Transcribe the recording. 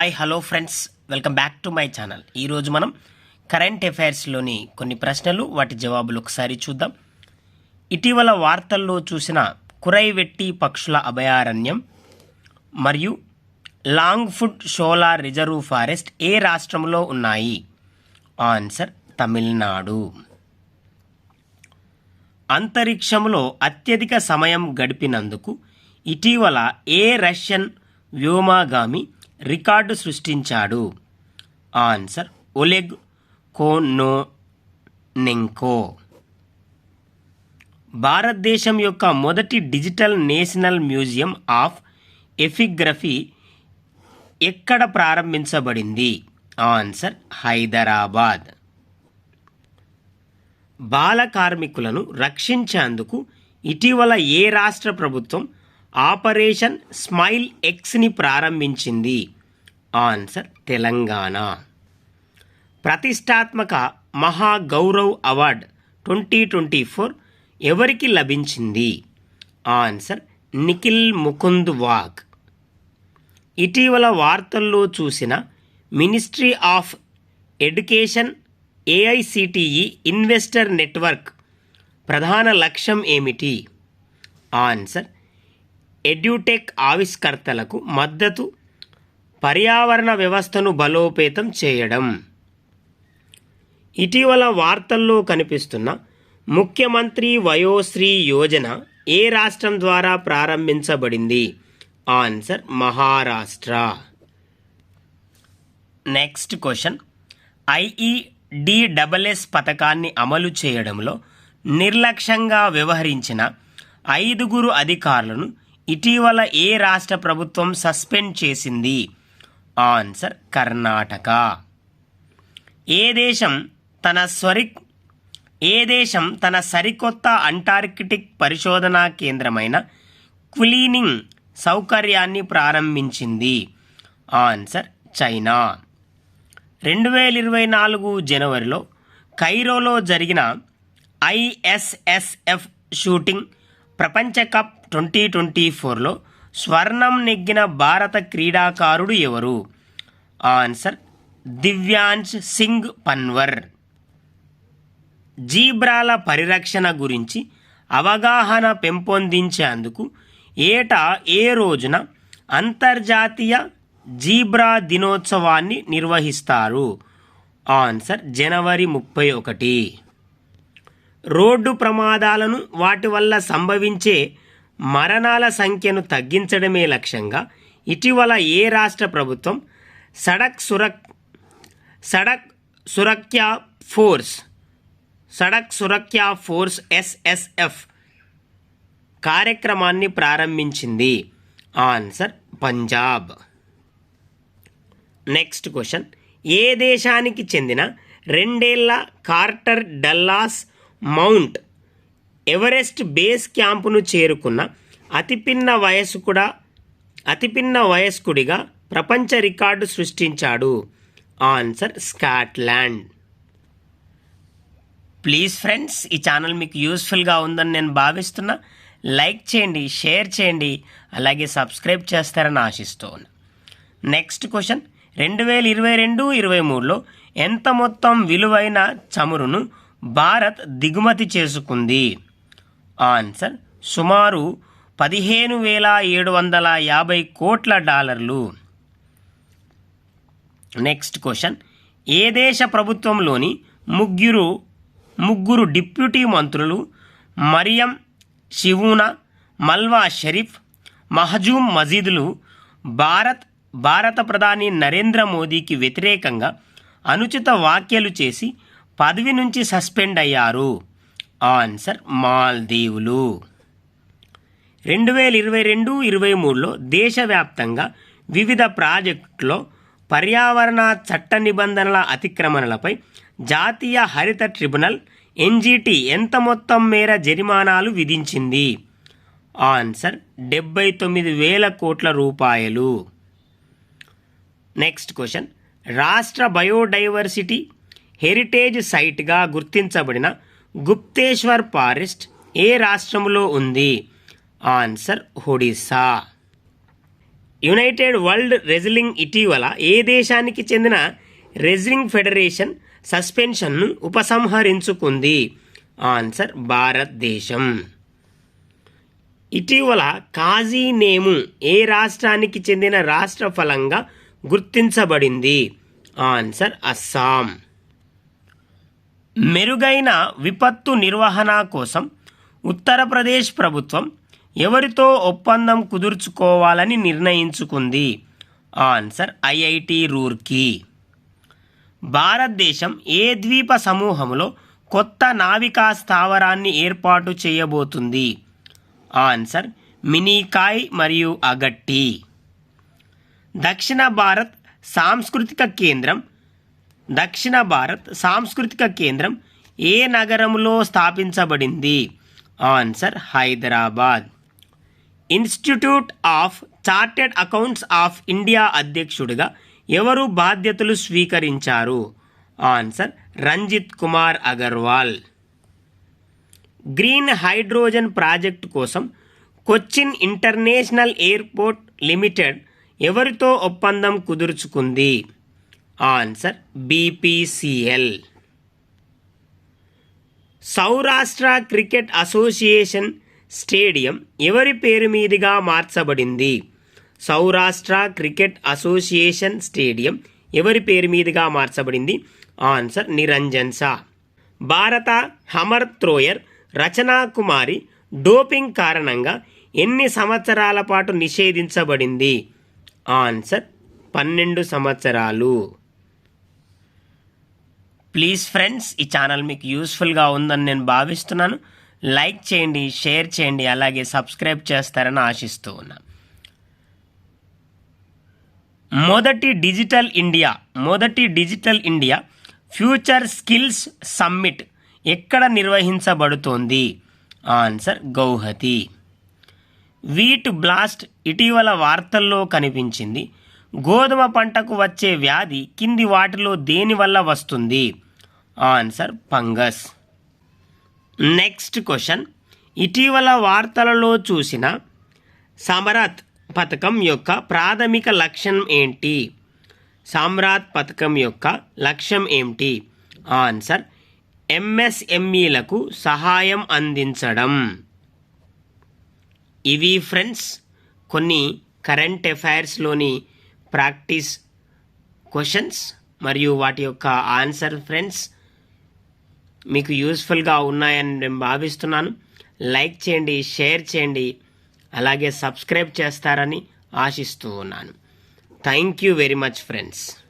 Hi hello friends welcome back to my channel ఈరోజు మనం current అఫైర్స్లోని కొన్ని ప్రశ్నలు వాటి జవాబులు ఒకసారి చూద్దాం. ఇటీవల వార్తల్లో చూసిన కురైవెట్టి పక్షుల అభయారణ్యం మరియు Longwood Shola reserve forest ఏ రాష్ట్రంలో ఉన్నాయి? ఆన్సర్ తమిళనాడు. అంతరిక్షంలో అత్యధిక సమయం గడిపినందుకు ఇటీవల ఏ రష్యన్ వ్యోమాగామి రికార్డు సృష్టించాడు. Answer Oleg Kononenko. భారతదేశం యొక్క మొదటి digital national museum of epigraphy ఎక్కడ ప్రారంభించబడింది? ఆన్సర్ హైదరాబాద్. బాల కార్మికులను రక్షించేందుకు ఇటీవల ఏ రాష్ట్ర ప్రభుత్వం ఆపరేషన్ స్మైల్ ఎక్స్ని ప్రారంభించింది. ఆన్సర్ తెలంగాణ. ప్రతిష్టాత్మక Mahagaurav award twenty twenty four ఎవరికి లభించింది? ఆన్సర్ నిఖిల్ ముకుంద్ వాగ్ ఇటీవల వార్తల్లో చూసిన ministry of education AICTE investor network ప్రధాన లక్ష్యం ఏమిటి? ఆన్సర్ ఎడ్యూటెక్ ఆవిష్కర్తలకు మద్దతు పర్యావరణ వ్యవస్థను బలోపేతం చేయడం. ఇటీవల వార్తల్లో కనిపిస్తున్న ముఖ్యమంత్రి వయోశ్రీ యోజన ఏ రాష్ట్రం ద్వారా ప్రారంభించబడింది? Answer Maharashtra. Next question. I E D W S పథకాన్ని అమలు చేయడంలో నిర్లక్ష్యంగా వ్యవహరించిన ఐదుగురు అధికారులను ఇటీవల ఏ రాష్ట్ర ప్రభుత్వం సస్పెండ్ చేసింది? ఆన్సర్ కర్ణాటక. ఏ దేశం తన స్వరి ఏ దేశం తన సరికొత్త అంటార్కిటిక్ పరిశోధనా కేంద్రమైన క్లీనింగ్ సౌకర్యాన్ని ప్రారంభించింది? Answer China. రెండు వేల ఇరవై నాలుగు జనవరిలో కైరోలో జరిగిన ఐఎస్ఎస్ఎఫ్ షూటింగ్ ప్రపంచ కప్ ట్వంటీ ట్వంటీ ఫోర్లో స్వర్ణం నెగ్గిన భారత క్రీడాకారుడు ఎవరు? ఆన్సర్ దివ్యాంశ్ సింగ్ పన్వర్. జీబ్రాల పరిరక్షణ గురించి అవగాహన పెంపొందించేందుకు ఏటా ఏ రోజున అంతర్జాతీయ జీబ్రా దినోత్సవాన్ని నిర్వహిస్తారు? ఆన్సర్ జనవరి ముప్పై ఒకటి. రోడ్డు ప్రమాదాలను వాటి వల్ల సంభవించే మరణాల సంఖ్యను తగ్గించడమే లక్ష్యంగా ఇటీవల ఏ రాష్ట్ర ప్రభుత్వం Sadak సురక్ Sadak Suraksha force Sadak Suraksha force SSF కార్యక్రమాన్ని ప్రారంభించింది? ఆన్సర్ పంజాబ్. Next question. ఏ దేశానికి చెందిన రెండేళ్ళ Carter Dallas mount Everest base క్యాంపును చేరుకున్న అతిపిన్న వయస్కుడా అతిపిన్న వయస్కుడిగా ప్రపంచ రికార్డు సృష్టించాడు. Answer Scotland. ప్లీజ్ ఫ్రెండ్స్ ఈ ఛానల్ మీకు యూస్ఫుల్గా ఉందని నేను భావిస్తున్నా. లైక్ చేయండి షేర్ చేయండి అలాగే సబ్స్క్రైబ్ చేస్తారని ఆశిస్తూ ఉన్నా నెక్స్ట్ క్వశ్చన్. రెండు వేల ఇరవై రెండు ఇరవై మూడులో ఎంత మొత్తం విలువైన చమురును భారత్ దిగుమతి చేసుకుంది. ఆన్సర్ సుమారు పదిహేను వేల ఏడు వందల యాభై కోట్ల డాలర్లు. నెక్స్ట్ క్వశ్చన్ ఏ దేశ ప్రభుత్వంలోని ముగ్గురు ముగ్గురు డిప్యూటీ మంత్రులు మరియం షివూనా మల్వా షరీఫ్ మహజూమ్ మజీదులు భారత్ భారత ప్రధాని నరేంద్ర మోదీకి వ్యతిరేకంగా అనుచిత వ్యాఖ్యలు చేసి పదవి నుంచి సస్పెండ్ అయ్యారు. ఆన్సర్ మాల్దీవులు. రెండు వేల ఇరవై రెండు ఇరవై మూడులో దేశవ్యాప్తంగా వివిధ ప్రాజెక్టులో పర్యావరణ చట్ట నిబంధనల అతిక్రమణలపై జాతీయ హరిత ట్రిబ్యునల్ ఎన్జీటీ ఎంత మొత్తం మేర జరిమానాలు విధించింది? ఆన్సర్ డెబ్బై తొమ్మిది వేల కోట్ల రూపాయలు. నెక్స్ట్ క్వశ్చన్ రాష్ట్ర బయోడైవర్సిటీ హెరిటేజ్ సైట్గా గుర్తించబడిన గుప్తేశ్వర్ ఫారెస్ట్ ఏ రాష్ట్రంలో ఉంది? Answer Odisha united world wrestling ఇటీవల ఏ దేశానికి చెందిన రెజ్లింగ్ ఫెడరేషన్ సస్పెన్షన్ను ఉపసంహరించుకుంది? ఆన్సర్ భారతదేశం. ఇటీవల కాజీ నేము ఏ రాష్ట్రానికి చెందిన రాష్ట్ర ఫలంగా గుర్తించబడింది? ఆన్సర్ అస్సాం. మెరుగైన విపత్తు నిర్వహణ కోసం ఉత్తరప్రదేశ్ ప్రభుత్వం ఎవరితో ఒప్పందం కుదుర్చుకోవాలని నిర్ణయించుకుంది. Answer IIT Roorkee. భారతదేశం ఏ ద్వీప సమూహంలో కొత్త నావికా స్థావరాన్ని ఏర్పాటు చేయబోతుంది? ఆన్సర్ మినీకాయ్ మరియు అగట్టి. దక్షిణ భారత్ సాంస్కృతిక కేంద్రం దక్షిణ భారత్ సాంస్కృతిక కేంద్రం ఏ నగరంలో స్థాపించబడింది? Answer Hyderabad. Institute of chartered accounts of India అధ్యక్షుడిగా ఎవరు బాధ్యతలు స్వీకరించారు? Answer Ranjit Kumar Agarwal. Green hydrogen project కోసం కొచ్చిన్ ఇంటర్నేషనల్ ఎయిర్పోర్ట్ లిమిటెడ్ ఎవరితో ఒప్పందం కుదుర్చుకుంది? Answer BPCL. Saurashtra cricket association stadium ఎవరి పేరు మీదుగా మార్చబడింది? సౌరాష్ట్ర క్రికెట్ అసోసియేషన్ స్టేడియం ఎవరి పేరు మీదుగా మార్చబడింది? ఆన్సర్ నిరంజన్ సా భారత hammer thrower Rachna Kumari doping కారణంగా ఎన్ని సంవత్సరాల పాటు నిషేధించబడింది? ఆన్సర్ పన్నెండు సంవత్సరాలు. ప్లీజ్ ఫ్రెండ్స్ ఈ ఛానల్ మీకు యూస్ఫుల్గా ఉందని నేను భావిస్తున్నాను. లైక్ చేయండి షేర్ చేయండి అలాగే సబ్స్క్రైబ్ చేస్తారని ఆశిస్తూ ఉన్నా. మొదటి డిజిటల్ ఇండియా మొదటి digital India future skills summit ఎక్కడ నిర్వహించబడుతోంది? ఆన్సర్ గౌహతి వీట్ బ్లాస్ట్ ఇటీవల వార్తల్లో కనిపించింది. గోధుమ పంటకు వచ్చే వ్యాధి కింది వాటిలో దేనివల్ల వస్తుంది? Answer fungus. Next question. ఇటీవల వార్తలలో చూసిన సమరాత్ పథకం యొక్క ప్రాథమిక లక్ష్యం ఏంటి? సామ్రాత్ పథకం యొక్క లక్ష్యం ఏమిటి ఆన్సర్ ఎంఎస్ఎంఈలకు సహాయం అందించడం. ఇవి ఫ్రెండ్స్ కొన్ని కరెంట్ అఫైర్స్లోని ప్రాక్టీస్ క్వశ్చన్స్ మరియు వాటి యొక్క ఆన్సర్ ఫ్రెండ్స్. మీకు యూస్ఫుల్గా ఉన్నాయని నేను భావిస్తున్నాను. లైక్ చేయండి షేర్ చేయండి అలాగే సబ్స్క్రైబ్ చేస్తారని ఆశిస్తూ ఉన్నాను. Thank you very much friends